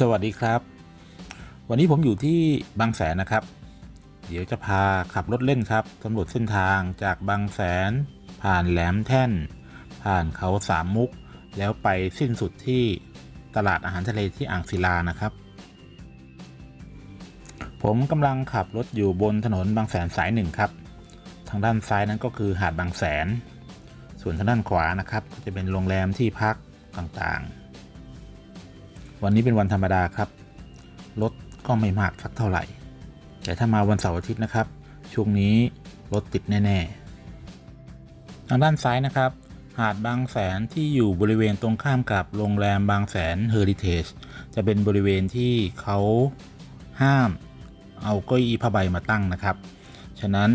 สวัสดีครับ วันนี้ผมอยู่ที่บางแสนนะครับ เดี๋ยวจะพาขับรถเล่นครับสำรวจเส้นทางจากบางแสน ผ่านแหลมแท่น ผ่านเขาสามมุก แล้วไปสิ้นสุดที่ตลาดอาหารทะเลที่อ่างศิลานะครับ ผมกำลังขับรถอยู่บนถนนบางแสนสายหนึ่งครับ ทางด้านซ้ายนั้นก็คือหาดบางแสน ส่วนทางด้านขวานะครับ จะเป็นโรงแรมที่พักต่างๆ วันนี้เป็นวันธรรมดาครับ รถก็ไม่มากสักเท่าไหร่ แต่ถ้ามาวันเสาร์อาทิตย์นะครับ ช่วงนี้รถติดแน่ ๆ ทางด้านซ้ายนะครับ หาดบางแสนที่อยู่บริเวณตรงข้ามกับโรงแรมบางแสนเฮอริเทจจะเป็นบริเวณที่เขาห้ามเอาเก้าอี้ผ้าใบมาตั้งนะครับ ฉะนั้น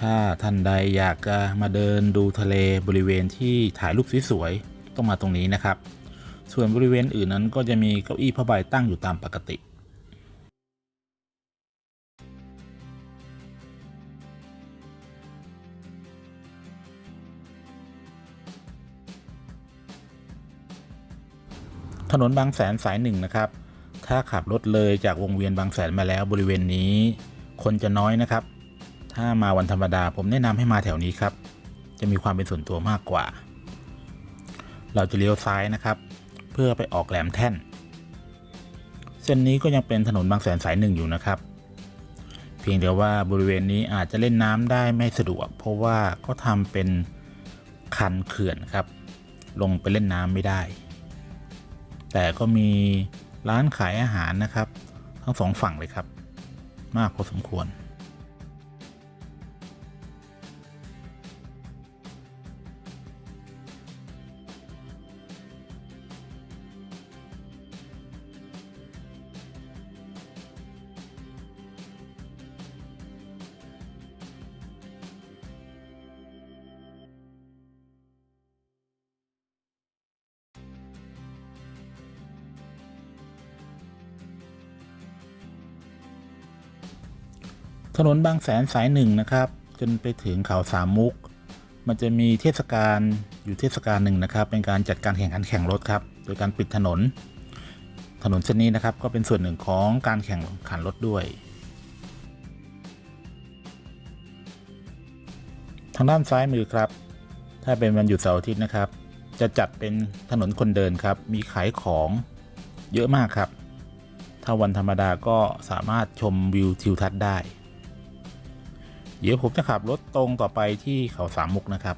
ถ้าท่านใดอยากจะมาเดินดูทะเลบริเวณที่ถ่ายรูปสวยๆต้องมาตรงนี้นะครับ ส่วนบริเวณอื่นนั้นก็จะมีเก้าอี้ผ้าใบตั้งอยู่ตามปกติ ถนนบางแสนสายหนึ่งนะครับ ถ้าขับรถเลยจากวงเวียนบางแสนมาแล้วบริเวณนี้ คนจะน้อยนะครับ ถ้ามาวันธรรมดาผมแนะนำให้มาแถวนี้ครับ จะมีความเป็นส่วนตัวมากกว่าเราจะเลี้ยวซ้ายนะครับ เพื่อไปออกแหลมแท่น เส้นนี้ก็ยังเป็นถนนบางแสนสายหนึ่งอยู่นะครับ เพียงแต่ว่าบริเวณนี้อาจจะเล่นน้ำได้ไม่สะดวก เพราะว่าก็ทำเป็นคันเขื่อนครับ ลงไปเล่นน้ำไม่ได้ แต่ก็มีร้านขายอาหารนะครับ ทั้งสองฝั่งเลยครับ มากพอสมควร ถนนบางแสนสายหนึ่งนะครับ จนไปถึงเขาสามมุก มันจะมีเทศกาลอยู่เทศกาลหนึ่งนะครับ เป็นการจัดการแข่งขันแข่งรถครับ โดยการปิดถนน ถนนเส้นนี้นะครับ ก็เป็นส่วนหนึ่งของการแข่งขันรถด้วย ทางด้านซ้ายมือครับ ถ้าเป็นวันหยุดเสาร์อาทิตย์นะครับ จะจัดเป็นถนนคนเดินครับ มีขายของเยอะมากครับ ถ้าวันธรรมดาก็สามารถชมวิวทิวทัศน์ได้ เดี๋ยวผมจะขับรถตรงต่อไปที่เขาสามมุกนะครับ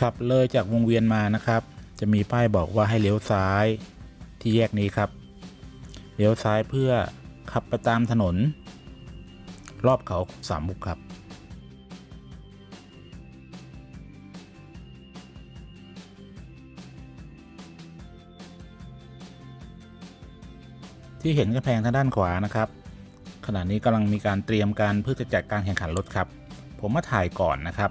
ขับเลยจากวงเวียนมานะครับ จะมีป้ายบอกว่าให้เลี้ยวซ้ายที่แยกนี้ครับ เลี้ยวซ้ายเพื่อขับไปตามถนน รอบเขาสามมุกครับ ที่เห็นกระแพงทางด้านขวานะครับ ขณะนี้กำลังมีการเตรียมการเพื่อจะจัดการแข่งขันรถครับ ผมมาถ่ายก่อนนะครับ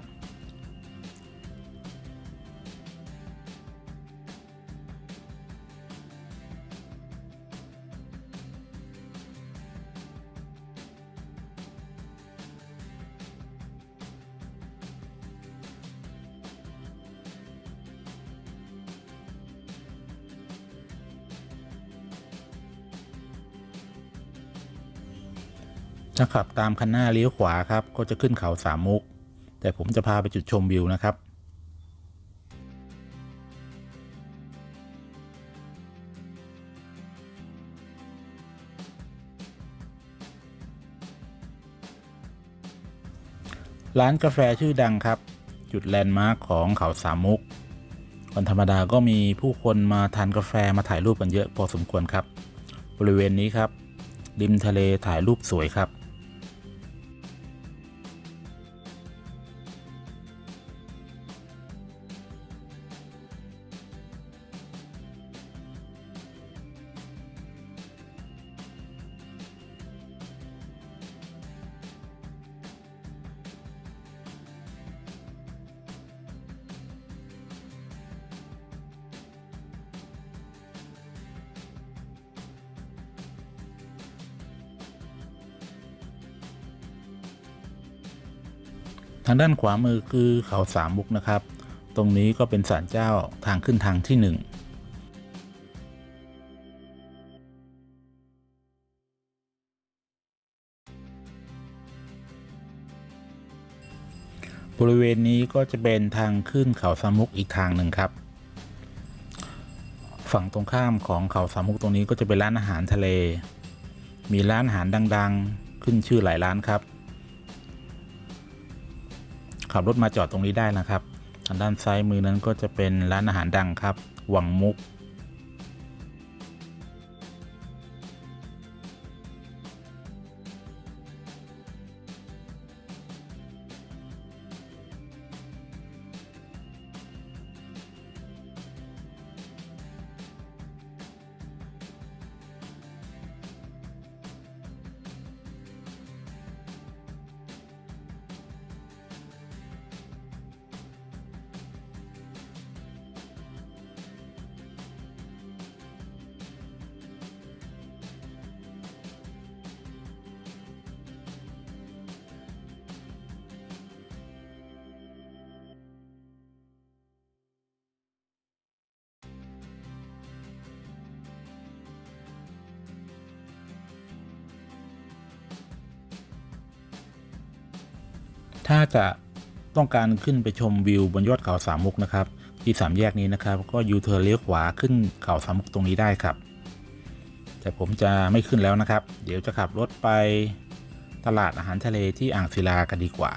ถ้าขับตามคันหน้าเลี้ยวขวาครับ ก็จะขึ้นเขาสามมุก แต่ผมจะพาไปจุดชมวิวนะครับร้านกาแฟชื่อดังครับ จุดแลนด์มาร์คของเขาสามมุก วันธรรมดาก็มีผู้คนมาทานกาแฟมาถ่ายรูปกันเยอะพอสมควรครับ บริเวณนี้ครับ ริมทะเลถ่ายรูปสวยครับ ทางด้านขวามือคือเขาสามมุกนะครับ ตรงนี้ก็เป็นศาลเจ้าทางขึ้นทางที่หนึ่งบริเวณนี้ก็จะเป็นทางขึ้นเขาสามมุกอีกทางหนึ่งครับ ฝั่งตรงข้ามของเขาสามมุกตรงนี้ก็จะเป็นร้านอาหารทะเล มีร้านอาหารดัง ๆ ขึ้นชื่อหลายร้านครับ ขับรถมาจอดตรงนี้ได้นะครับ ทางด้านซ้ายมือนั้นก็จะเป็นร้านอาหารดังครับ วังมุก ถ้าจะต้องการขึ้นไปชมวิวบนยอดเขาสามมุกนะครับ ที่สามแยกนี้นะครับ ก็ยูเทิร์นเลี้ยวขวาขึ้นเขาสามมุกตรงนี้ได้ครับ แต่ผมจะไม่ขึ้นแล้วนะครับ เดี๋ยวจะขับรถไปตลาดอาหารทะเลที่อ่างศิลากันดีกว่า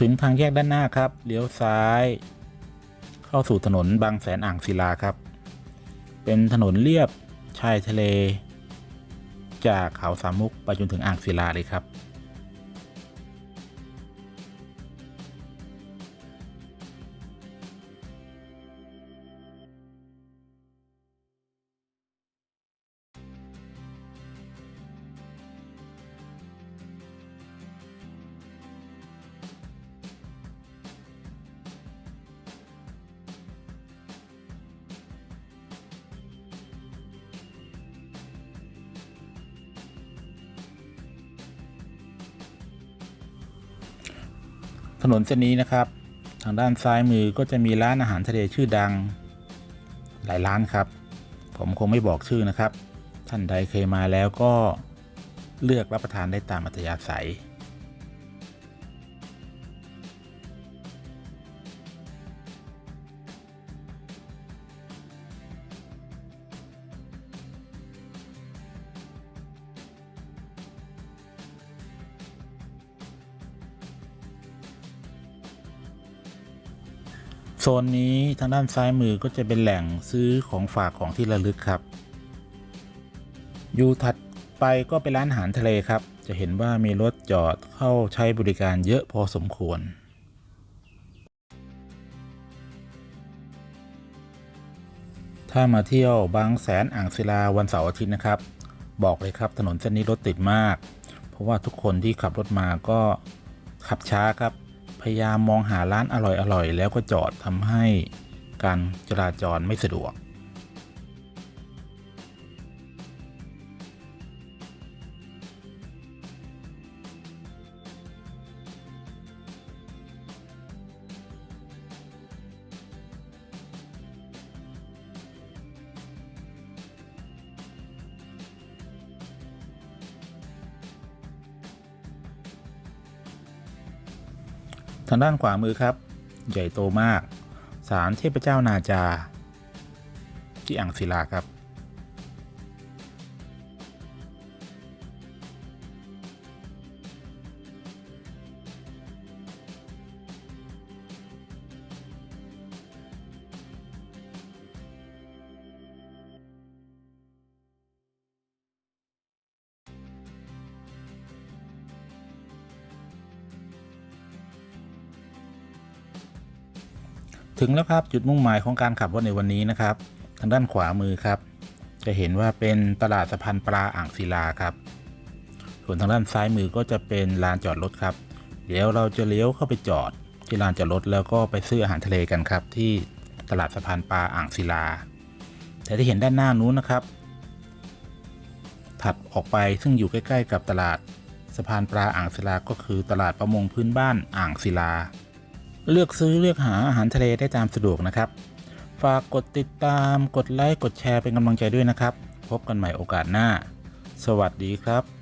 ถึงทางแยกด้านหน้าครับ เลี้ยวซ้าย เข้าสู่ถนนบางแสนอ่างศิลาครับ เป็นถนนเรียบชายทะเล จากเขาสามมุกไปจนถึงอ่างศิลาเลยครับ ถนนเส้นนี้นะครับ ทางด้านซ้ายมือก็จะมีร้านอาหารทะเลชื่อดัง หลายร้านครับ ผมคงไม่บอกชื่อนะครับ ท่านใดเคยมาแล้วก็เลือกรับประทานได้ตามอัธยาศัย ซนนี้ทางด้านซ้ายมือก็จะเป็นแหล่งซื้อของฝากของที่ระลึกครับ อยู่ถัดไปก็เป็นร้านอาหารทะเลครับ จะเห็นว่ามีรถจอดเข้าใช้บริการเยอะพอสมควร ถ้ามาเที่ยวบางแสนอ่างศิลาวันเสาร์อาทิตย์นะครับ บอกเลยครับถนนเส้นนี้รถติดมาก เพราะว่าทุกคนที่ขับรถมาก็ขับช้าครับ ยายามมองหาร้านอร่อยๆ แล้วก็จอดทำให้การจราจรไม่สะดวก ทางด้านขวามือครับ ใหญ่โตมาก ศาลเทพเจ้านาจา ที่อ่างศิลาครับ ถึงแล้วครับจุดมุ่งหมายของการขับรถในวันนี้นะครับ ทางด้านขวามือครับ จะเห็นว่าเป็นตลาดสะพานปลาอ่างศิลาครับ ส่วนทางด้านซ้ายมือก็จะเป็นลานจอดรถครับ เดี๋ยวเราจะเลี้ยวเข้าไปจอดที่ลานจอดรถแล้วก็ไปซื้ออาหารทะเลกันครับ ที่ตลาดสะพานปลาอ่างศิลา แต่ที่เห็นด้านหน้านู้นนะครับ ถัดออกไปซึ่งอยู่ใกล้ ๆ กับตลาดสะพานปลาอ่างศิลาก็คือตลาดประมงพื้นบ้านอ่างศิลา เลือกซื้อเลือกหาอาหารทะเลได้ตามสะดวกนะครับ ฝากกดติดตาม กดไลค์ กดแชร์เป็นกำลังใจด้วยนะครับ พบกันใหม่โอกาสหน้า สวัสดีครับ